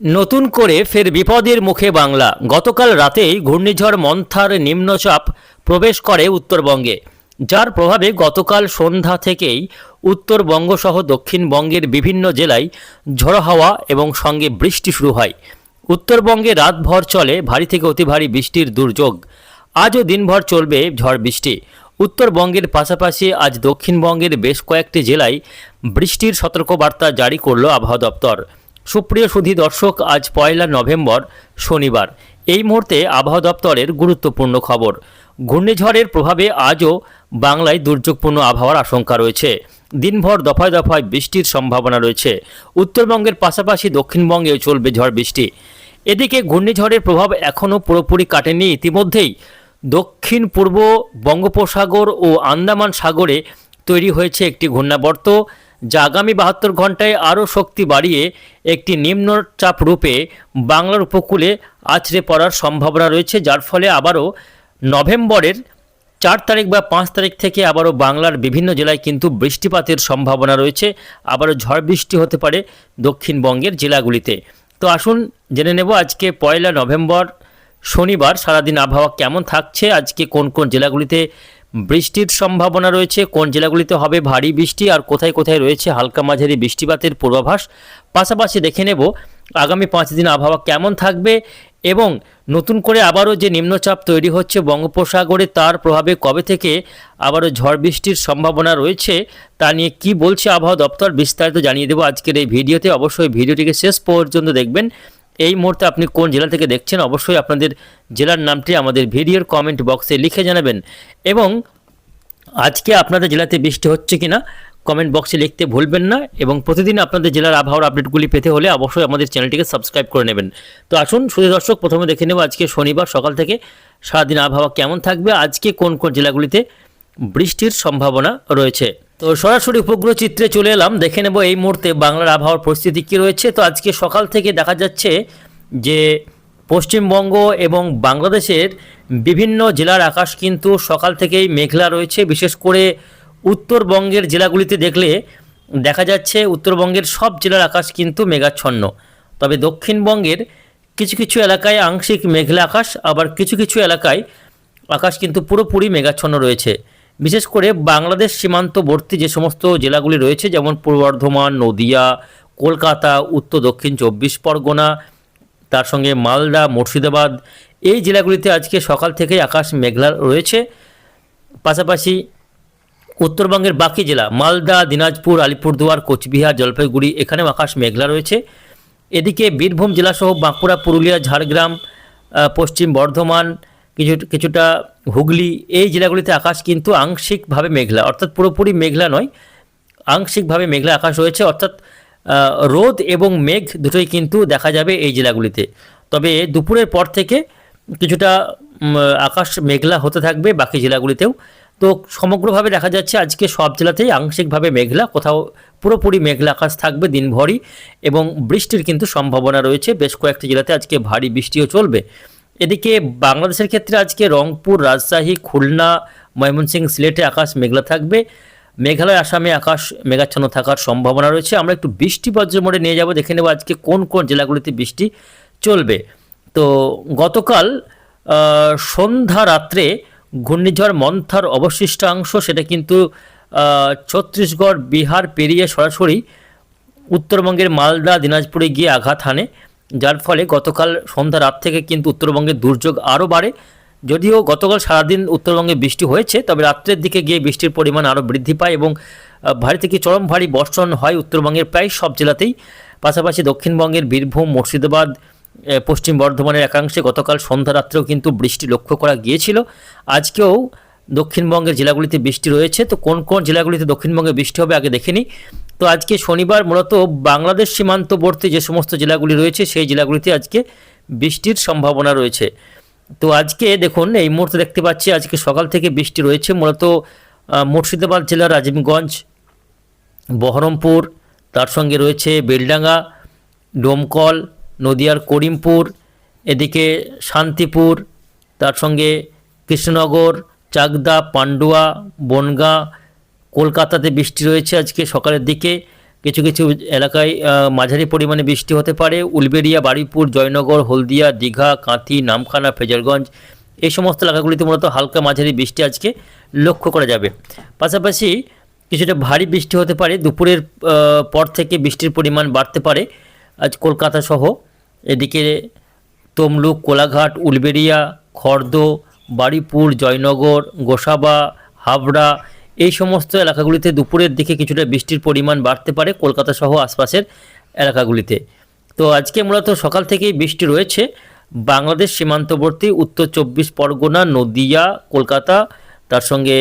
নতুন করে ফের বিপদের মুখে বাংলা। গতকাল রাতেই ঘূর্ণিঝড় মন্থার নিম্নচাপ প্রবেশ করে উত্তরবঙ্গে। যার প্রভাবে গতকাল সন্ধ্যা থেকেই উত্তরবঙ্গ সহ দক্ষিণবঙ্গের বিভিন্ন জেলায় ঝড়ো হাওয়া এবং সঙ্গে বৃষ্টি শুরু হয়। উত্তরবঙ্গে রাতভর চলে ভারী থেকে অতি ভারী বৃষ্টির দুর্যোগ। আজও দিনভর চলবে ঝড় বৃষ্টি। উত্তরবঙ্গের পাশাপাশি আজ দক্ষিণবঙ্গের বেশ কয়েকটি জেলায় বৃষ্টির সতর্কবার্তা জারি করল আবহাওয়া দপ্তর। সুপ্রিয় সুধী দর্শক, আজ পয়লা নভেম্বর, শনিবার। এই মুহূর্তে আবহাওয়া দপ্তরের গুরুত্বপূর্ণ খবর। ঘূর্ণিঝড়ের প্রভাবে আজও বাংলায় দুর্যোগপূর্ণ আবহাওয়ার আশঙ্কা রয়েছে। দিনভর দফায় দফায় বৃষ্টির সম্ভাবনা রয়েছে। উত্তরবঙ্গের পাশাপাশি দক্ষিণবঙ্গেও চলবে ঝড় বৃষ্টি। এদিকে ঘূর্ণিঝড়ের প্রভাব এখনও পুরোপুরি কাটেনি। ইতিমধ্যেই দক্ষিণ পূর্ব বঙ্গোপসাগর ও আন্দামান সাগরে তৈরি হয়েছে একটি ঘূর্ণাবর্ত। যা আগামী বাহাত্তর ঘন্টায় আরও শক্তি বাড়িয়ে একটি নিম্নচাপ রূপে বাংলার উপকূলে আছড়ে পড়ার সম্ভাবনা রয়েছে, যার ফলে আবারও নভেম্বরের চার তারিখ বা পাঁচ তারিখ থেকে আবারও বাংলার বিভিন্ন জেলায় কিন্তু বৃষ্টিপাতের সম্ভাবনা রয়েছে। আবারও ঝড় বৃষ্টি হতে পারে দক্ষিণবঙ্গের জেলাগুলিতে। তো আসুন জেনে নেব আজকে পয়লা নভেম্বর শনিবার সারাদিন আবহাওয়া কেমন থাকছে, আজকে কোন কোন জেলাগুলিতে বৃষ্টির সম্ভাবনা রয়েছে। কোন জেলাগুলিতে হবে ভারী বৃষ্টি আর কোথায় কোথায় রয়েছে হালকা মাঝারি বৃষ্টিপাতের পূর্বাভাস? পাশাপাশি দেখে নেব আগামী পাঁচ দিন আবহাওয়া কেমন থাকবে এবং নতুন করে আবারও যে নিম্নচাপ তৈরি হচ্ছে বঙ্গোপসাগরে, তার প্রভাবে কবে থেকে আবারও ঝড় বৃষ্টির সম্ভাবনা রয়েছে তা নিয়ে কি বলছে আবহাওয়া দপ্তর বিস্তারিত জানিয়ে দেবো আজকের এই ভিডিওতে। অবশ্যই ভিডিওটিকে শেষ পর্যন্ত দেখবেন। এই মুহূর্তে আপনি কোন জেলা থেকে দেখছেন, অবশ্যই আপনাদের জেলার নামটি আমাদের ভিডিওর কমেন্ট বক্সে লিখে জানাবেন। এবং আজকে আপনাদের জেলাতে বৃষ্টি হচ্ছে কিনা কমেন্ট বক্সে লিখতে ভুলবেন না এবং প্রতিদিন আপনাদের জেলার আবহাওয়ার আপডেটগুলি পেতে হলে অবশ্যই আমাদের চ্যানেলটিকে সাবস্ক্রাইব করে নেবেন। তো আসুন শুধু দর্শক, প্রথমে দেখে নেব আজকে শনিবার সকাল থেকে সারাদিন আবহাওয়া কেমন থাকবে, আজকে কোন কোন জেলাগুলিতে বৃষ্টির সম্ভাবনা রয়েছে। তো সরাসরি উপগ্রহ চিত্রে চলে এলাম। দেখে নেব এই মুহূর্তে বাংলার আবহাওয়ার পরিস্থিতি কী রয়েছে। তো আজকে সকাল থেকে দেখা যাচ্ছে যে পশ্চিমবঙ্গ এবং বাংলাদেশের বিভিন্ন জেলার আকাশ কিন্তু সকাল থেকেই মেঘলা রয়েছে। বিশেষ করে উত্তরবঙ্গের জেলাগুলিতে দেখলে দেখা যাচ্ছে উত্তরবঙ্গের সব জেলার আকাশ কিন্তু মেঘাচ্ছন্ন। তবে দক্ষিণবঙ্গের কিছু কিছু এলাকায় আংশিক মেঘলা আকাশ, আবার কিছু কিছু এলাকায় আকাশ কিন্তু পুরোপুরি মেঘাচ্ছন্ন রয়েছে। বিশেষ করে বাংলাদেশ সীমান্তবর্তী যে সমস্ত জেলাগুলি রয়েছে, যেমন পূর্ব বর্ধমান, নদিয়া, কলকাতা, উত্তর, দক্ষিণ চব্বিশ পরগনা, তার সঙ্গে মালদা, মুর্শিদাবাদ, এই জেলাগুলিতে আজকে সকাল থেকেই আকাশ মেঘলা রয়েছে। পাশাপাশি উত্তরবঙ্গের বাকি জেলা, মালদা, দিনাজপুর, আলিপুরদুয়ার, কোচবিহার, জলপাইগুড়ি, এখানেও আকাশ মেঘলা রয়েছে। এদিকে বীরভূম জেলাসহ বাঁকুড়া, পুরুলিয়া, ঝাড়গ্রাম পশ্চিম বর্ধমান কিছু, কিছুটা হুগলি, এই জেলাগুলিতে আকাশ কিন্তু আংশিকভাবে মেঘলা, অর্থাৎ পুরোপুরি মেঘলা নয়, আংশিকভাবে মেঘলা আকাশ রয়েছে, অর্থাৎ রোদ এবং মেঘ দুটোই কিন্তু দেখা যাবে এই জেলাগুলিতে। তবে দুপুরের পর থেকে কিছুটা আকাশ মেঘলা হতে থাকবে বাকি জেলাগুলিতেও। তো সমগ্রভাবে দেখা যাচ্ছে আজকে সব জেলাতেই আংশিকভাবে মেঘলা, কোথাও পুরোপুরি মেঘলা আকাশ থাকবে দিনভরই এবং বৃষ্টির কিন্তু সম্ভাবনা রয়েছে। বেশ কয়েকটি জেলাতে আজকে ভারী বৃষ্টিও চলবে। এদিকে বাংলাদেশের ক্ষেত্রে আজকে রংপুর, রাজশাহী, খুলনা, ময়মনসিংহ সিলেটে আকাশ মেঘলা থাকবে। মেঘালয়, আসামে আকাশ মেঘাচ্ছন্ন থাকার সম্ভাবনা রয়েছে। আমরা একটু বৃষ্টি বজ্র মোড়ে নিয়ে যাব, দেখে নেব আজকে কোন কোন জেলাগুলিতে বৃষ্টি চলবে। তো গতকাল সন্ধ্যা রাত্রে ঘূর্ণিঝড় মন্থার অবশিষ্টাংশ, সেটা কিন্তু ছত্তিশগড়, বিহার পেরিয়ে সরাসরি উত্তরবঙ্গের মালদা, দিনাজপুরে গিয়ে আঘাত হানে। যার ফলে গতকাল সন্ধ্যা রাত থেকে কিন্তু উত্তরবঙ্গের দুর্যোগ আরও বাড়ে। যদিও গতকাল সারাদিন উত্তরবঙ্গে বৃষ্টি হয়েছে, তবে রাত্রের দিকে গিয়ে বৃষ্টির পরিমাণ আরও বৃদ্ধি পায় এবং ভারী থেকে চরম ভারী বর্ষণ হয় উত্তরবঙ্গের প্রায় সব জেলাতেই। পাশাপাশি দক্ষিণবঙ্গের বীরভূম, মুর্শিদাবাদ পশ্চিম বর্ধমানের একাংশে গতকাল সন্ধ্যা রাত্রেও কিন্তু বৃষ্টি লক্ষ্য করা গিয়েছিল। আজকেও দক্ষিণবঙ্গের জেলাগুলিতে বৃষ্টি রয়েছে। তো কোন কোন জেলাগুলিতে দক্ষিণবঙ্গে বৃষ্টি হবে আগে দেখে নিই তো আজকে শনিবার মূলত বাংলাদেশ সীমান্তবর্তী যে সমস্ত জেলাগুলি রয়েছে, সেই জেলাগুলিতে আজকে বৃষ্টির সম্ভাবনা রয়েছে। তো আজকে দেখুন, এই মুহূর্তে দেখতে পাচ্ছি আজকে সকাল থেকে বৃষ্টি রয়েছে। মূলত মুর্শিদাবাদ জেলার আজিমগঞ্জ, বহরমপুর, তার সঙ্গে রয়েছে বেলডাঙ্গা, ডোমকল, নদিয়ার করিমপুর, এদিকে শান্তিপুর, তার সঙ্গে কৃষ্ণনগর চাকদা, পান্ডুয়া, বনগাঁ, কলকাতাতে বৃষ্টি রয়েছে আজকে সকালের দিকে। কিছু কিছু এলাকায় মাঝারি পরিমাণে বৃষ্টি হতে পারে। উলবেড়িয়া, বারুইপুর, জয়নগর, হলদিয়া, দীঘা, কাঁথি, নামখানা, ফেজারগঞ্জ এই সমস্ত এলাকাগুলিতে মূলত হালকা মাঝারি বৃষ্টি আজকে লক্ষ্য করা যাবে। পাশাপাশি কিছুটা ভারী বৃষ্টি হতে পারে। দুপুরের পর থেকে বৃষ্টির পরিমাণ বাড়তে পারে আজ কলকাতা সহ। এদিকে তমলুক, কোলাঘাট, উলবেড়িয়া, খর্দ বারুইপুর জয়নগর, গোসাবা, হাবড়া, এই সমস্ত এলাকাগুলিতে দুপুরের দিকে কিছুটা বৃষ্টির পরিমাণ বাড়তে পারে কলকাতা সহ আশপাশের এলাকাগুলিতে। তো আজকে মূলত সকাল থেকেই বৃষ্টি রয়েছে। বাংলাদেশ সীমান্তবর্তী উত্তর চব্বিশ পরগনা, নদিয়া, কলকাতা, তার সঙ্গে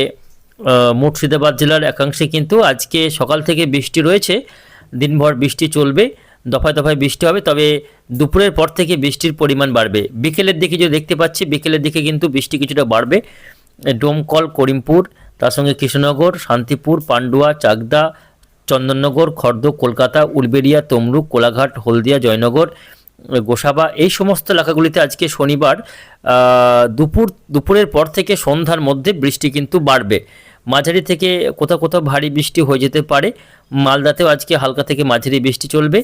মুর্শিদাবাদ জেলার একাংশে কিন্তু আজকে সকাল থেকে বৃষ্টি রয়েছে। দিনভর বৃষ্টি চলবে। দফায় দফায় বৃষ্টি হবে, তবে দুপুরের পর থেকে বৃষ্টির পরিমাণ বাড়বে। বিকেলের দিকে যে দেখতে পাচ্ছি, বিকেলের দিকে কিন্তু বৃষ্টি কিছুটা বাড়বে। ডোমকল, করিমপুর, তার সঙ্গে কৃষ্ণনগর, শান্তিপুর, পান্ডুয়া, চাকদা, চন্দননগর, খর্দ, কলকাতা, উলবেড়িয়া, তমলুক, কোলাঘাট, হলদিয়া, জয়নগর গোসাবা, এই সমস্ত এলাকাগুলিতে আজকে শনিবার দুপুর, দুপুরের পর থেকে সন্ধ্যার মধ্যে বৃষ্টি কিন্তু বাড়বে। মাঝারি থেকে কোথাও কোথাও ভারী বৃষ্টি হয়ে যেতে পারে। মালদাতেও আজকে হালকা থেকে মাঝারি বৃষ্টি চলবে।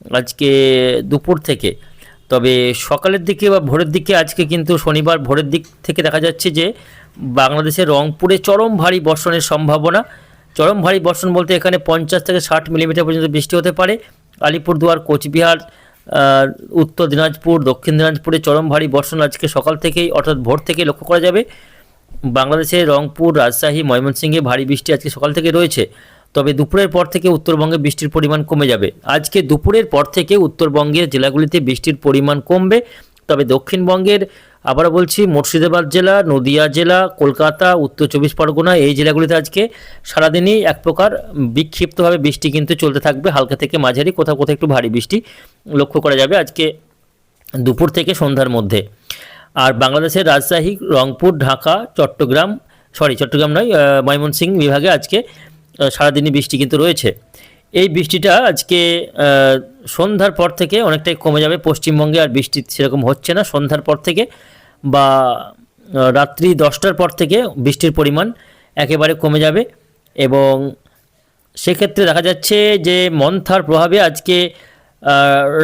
আজকে দুপুর থেকে। তবে সকালের দিকে বা ভোরের দিকে আজকে কিন্তু শনিবার ভোরের দিক থেকে দেখা যাচ্ছে যে বাংলাদেশের রংপুরে চরম ভারী বর্ষণের সম্ভাবনা। চরম ভারী বর্ষণ বলতে এখানে পঞ্চাশ থেকে ষাট মিলিমিটার পর্যন্ত বৃষ্টি হতে পারে। আলিপুরদুয়ার, কোচবিহার উত্তর দিনাজপুর, দক্ষিণ দিনাজপুরে চরম ভারী বর্ষণ আজকে সকাল থেকেই অর্থাৎ ভোর থেকে লক্ষ্য করা যাবে। বাংলাদেশের রংপুর, রাজশাহী, ময়মনসিংহে ভারী বৃষ্টি আজকে সকাল থেকে রয়েছে। তবে দুপুরের পর থেকে উত্তরবঙ্গে বৃষ্টির পরিমাণ কমে যাবে। আজকে দুপুরের পর থেকে উত্তরবঙ্গের জেলাগুলিতে বৃষ্টির পরিমাণ কমবে। তবে দক্ষিণবঙ্গের আবার বলছি, মুর্শিদাবাদ জেলা, নদিয়া জেলা, কলকাতা, উত্তর চব্বিশ পরগনা এই জেলাগুলিতে আজকে সারাদিনই এক প্রকার বিক্ষিপ্তভাবে বৃষ্টি কিন্তু চলতে থাকবে। হালকা থেকে মাঝারি, কোথাও কোথাও একটু ভারী বৃষ্টি লক্ষ্য করা যাবে আজকে দুপুর থেকে সন্ধ্যার মধ্যে। আর বাংলাদেশের রাজশাহী, রংপুর, ঢাকা, চট্টগ্রাম, সরি, চট্টগ্রাম নয় ময়মনসিংহ বিভাগে আজকে সারাদিনই বৃষ্টি কিন্তু রয়েছে। এই বৃষ্টিটা আজকে সন্ধ্যার পর থেকে অনেকটাই কমে যাবে পশ্চিমবঙ্গে, আর বৃষ্টি সেরকম হচ্ছে না। সন্ধ্যার পর থেকে বা রাত্রি দশটার পর থেকে বৃষ্টির পরিমাণ একেবারে কমে যাবে এবং সেক্ষেত্রে দেখা যাচ্ছে যে মন্থার প্রভাবে আজকে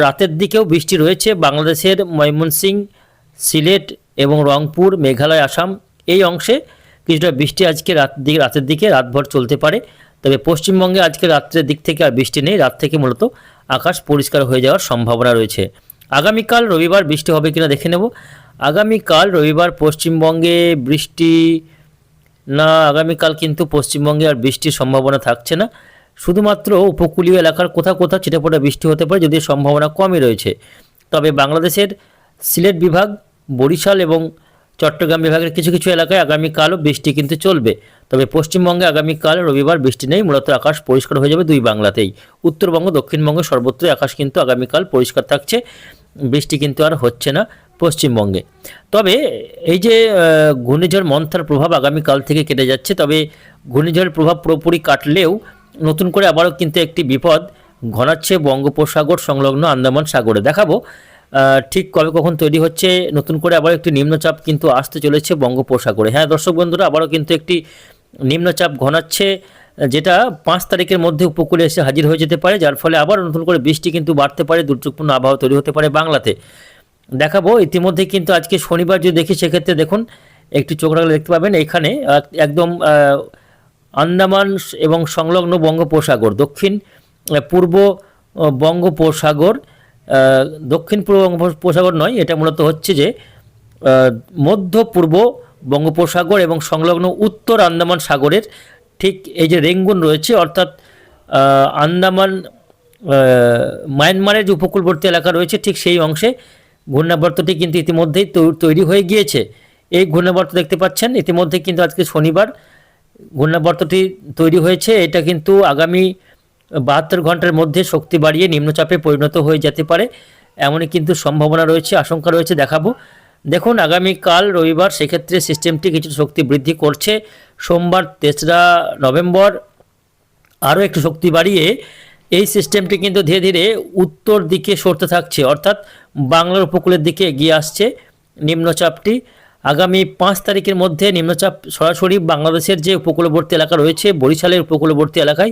রাতের দিকেও বৃষ্টি রয়েছে। বাংলাদেশের ময়মনসিংহ, সিলেট এবং রংপুর, মেঘালয়, আসাম এই অংশে কিছুটা বৃষ্টি আজকে রাত দিকে, রাতের দিকে রাতভর চলতে পারে। তবে পশ্চিমবঙ্গে আজকে রাত্রের দিক থেকে আর বৃষ্টি নেই। রাত থেকে মূলত আকাশ পরিষ্কার হয়ে যাওয়ার সম্ভাবনা রয়েছে। আগামীকাল রবিবার বৃষ্টি হবে কিনা দেখে নেব। আগামীকাল রবিবার পশ্চিমবঙ্গে বৃষ্টি না, আগামীকাল কিন্তু পশ্চিমবঙ্গে আর বৃষ্টির সম্ভাবনা থাকছে না। শুধুমাত্র উপকূলীয় এলাকার কোথাও কোথাও ছিটেফোঁটা বৃষ্টি হতে পারে, যদিও সম্ভাবনা কমই রয়েছে। তবে বাংলাদেশের সিলেট বিভাগ, বরিশাল এবং চট্টগ্রাম বিভাগের কিছু কিছু এলাকায় আগামীকালও বৃষ্টি কিন্তু চলবে। তবে পশ্চিমবঙ্গে আগামীকাল রবিবার বৃষ্টি নেই, মূলত আকাশ পরিষ্কার হয়ে যাবে দুই বাংলাতেই। উত্তরবঙ্গ, দক্ষিণবঙ্গ, সর্বত্রই আকাশ কিন্তু আগামীকাল পরিষ্কার থাকছে, বৃষ্টি কিন্তু আর হচ্ছে না পশ্চিমবঙ্গে। তবে এই যে ঘূর্ণিঝড় মন্থার প্রভাব আগামীকাল থেকে কেটে যাচ্ছে, তবে ঘূর্ণিঝড়ের প্রভাব পুরোপুরি কাটলেও নতুন করে আবারও কিন্তু একটি বিপদ ঘনাচ্ছে বঙ্গোপসাগর সংলগ্ন আন্দামান সাগরে। দেখাবো ঠিক কবে কখন তৈরি হচ্ছে, নতুন করে আবার একটি নিম্নচাপ কিন্তু আসতে চলেছে বঙ্গোপসাগরে। হ্যাঁ দর্শক বন্ধুরা, আবারও কিন্তু একটি নিম্নচাপ ঘনাচ্ছে, যেটা পাঁচ তারিখের মধ্যে উপকূলে এসে হাজির হয়ে যেতে পারে, যার ফলে আবার নতুন করে বৃষ্টি কিন্তু বাড়তে পারে, দুর্যোগপূর্ণ আবহাওয়া তৈরি হতে পারে বাংলাতে। দেখাবো, ইতিমধ্যে কিন্তু আজকে শনিবার যদি দেখি, সেক্ষেত্রে দেখুন, একটু চোখ রাখলে দেখতে পাবেন, এখানে একদম আন্দামান এবং সংলগ্ন বঙ্গোপসাগর, দক্ষিণ পূর্ব বঙ্গোপসাগর দক্ষিণ পূর্ব বঙ্গোপসাগর নয়, এটা মূলত হচ্ছে যে মধ্য পূর্ব বঙ্গোপসাগর এবং সংলগ্ন উত্তর আন্দামান সাগরের ঠিক এই যে রেঙ্গুন রয়েছে, অর্থাৎ আন্দামান মায়ানমারের যে উপকূলবর্তী এলাকা রয়েছে, ঠিক সেই অংশে ঘূর্ণাবর্তটি কিন্তু ইতিমধ্যেই তৈরি হয়ে গিয়েছে। এই ঘূর্ণাবর্ত দেখতে পাচ্ছেন ইতিমধ্যে কিন্তু আজকে শনিবার ঘূর্ণাবর্তটি তৈরি হয়েছে, এটা কিন্তু আগামী বাহাত্তর ঘণ্টার মধ্যে শক্তি বাড়িয়ে নিম্নচাপে পরিণত হয়ে যেতে পারে। এমনই কিন্তু সম্ভাবনা রয়েছে, আশঙ্কা রয়েছে দেখাবো। দেখুন, আগামীকাল রবিবার সেক্ষেত্রে সিস্টেমটি কিছু শক্তি বৃদ্ধি করছে। সোমবার তেসরা নভেম্বর আরও একটু শক্তি বাড়িয়ে এই সিস্টেমটি কিন্তু ধীরে ধীরে উত্তর দিকে সরতে থাকছে। অর্থাৎ বাংলার উপকূলের দিকে এগিয়ে আসছে নিম্নচাপটি। আগামী পাঁচ তারিখের মধ্যে নিম্নচাপ সরাসরি বাংলাদেশের যে উপকূলবর্তী এলাকা রয়েছে, বরিশালের উপকূলবর্তী এলাকায়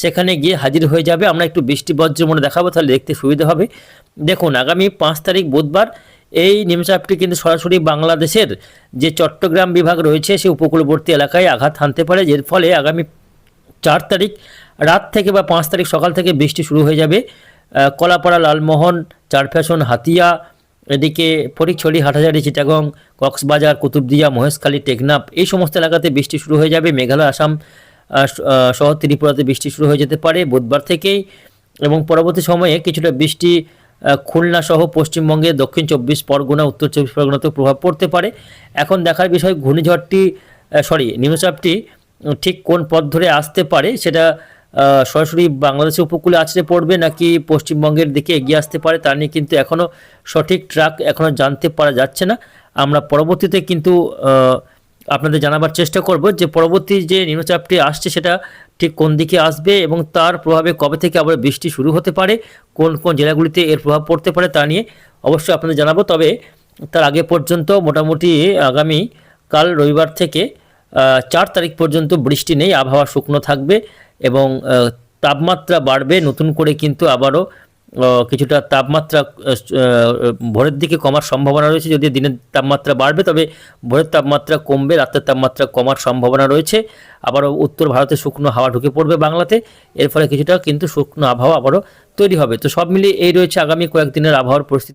সেখানে গিয়ে হাজির হয়ে যাবে। আমরা একটু বৃষ্টি বজ্র মনে দেখাবো, তাহলে দেখতে সুবিধা হবে। দেখুন, আগামী পাঁচ তারিখ বুধবার এই নিম্নচাপটি কিন্তু সরাসরি বাংলাদেশের যে চট্টগ্রাম বিভাগ রয়েছে সেই উপকূলবর্তী এলাকায় আঘাত হানতে পারে এর ফলে আগামী চার তারিখ রাত থেকে বা পাঁচ তারিখ সকাল থেকে বৃষ্টি শুরু হয়ে যাবে। কলাপাড়া, লালমোহন, চারফ্যাশন, হাতিয়া এদিকে ফটিকছড়ি হাটাজারি চিটাগং, কক্সবাজার, কুতুবদিয়া, মহেশখালী, টেকনাফ এই সমস্ত এলাকাতে বৃষ্টি শুরু হয়ে যাবে। মেঘালয়, আসাম সহ ত্রিপুরাতে বৃষ্টি শুরু হয়ে যেতে পারে বুধবার থেকেই এবং পরবর্তী সময়ে কিছুটা বৃষ্টি খুলনা সহ পশ্চিমবঙ্গে দক্ষিণ চব্বিশ পরগনা, উত্তর চব্বিশ পরগনাতেও প্রভাব পড়তে পারে। এখন দেখার বিষয় ঘূর্ণিঝড়টি সরি নিম্নচাপটি ঠিক কোন পথ ধরে আসতে পারে সেটা সরাসরি বাংলাদেশের উপকূলে আছড়ে পড়বে নাকি পশ্চিমবঙ্গের দিকে এগিয়ে আসতে পারে তা নিয়ে কিন্তু এখনও সঠিক ট্রাক এখনও জানতে পারা যাচ্ছে না। আমরা পরবর্তীতে কিন্তু আপনাদের জানাবার চেষ্টা করব যে পরবর্তী যে নিম্নচাপটি আসছে সেটা ঠিক কোন দিকে আসবে এবং তার প্রভাবে কবে থেকে আবার বৃষ্টি শুরু হতে পারে, কোন কোন জেলাগুলিতে এর প্রভাব পড়তে পারে তা নিয়ে অবশ্যই আপনাদের জানাব। তবে তার আগে পর্যন্ত মোটামুটি আগামী কাল রবিবার থেকে চার তারিখ পর্যন্ত বৃষ্টি নেই, আবহাওয়া শুকনো থাকবে। এবং তাপমাত্রা বাড়বে, নতুন করে কিন্তু আবারও কিছুটা তাপমাত্রা ভোরের দিকে কমার সম্ভাবনা রয়েছে। যদি দিনের তাপমাত্রা বাড়বে, তবে ভোরের তাপমাত্রা কমবে, রাতের তাপমাত্রা কমার সম্ভাবনা রয়েছে। আবারও উত্তর ভারতে শুকনো হাওয়া ঢুকে পড়বে বাংলাতে। এর ফলে কিছুটা কিন্তু শুকনো আবহাওয়া আবারও তৈরি হবে। তো সব মিলিয়ে এই রয়েছে আগামী কয়েকদিনের আবহাওয়ার পরিস্থিতি।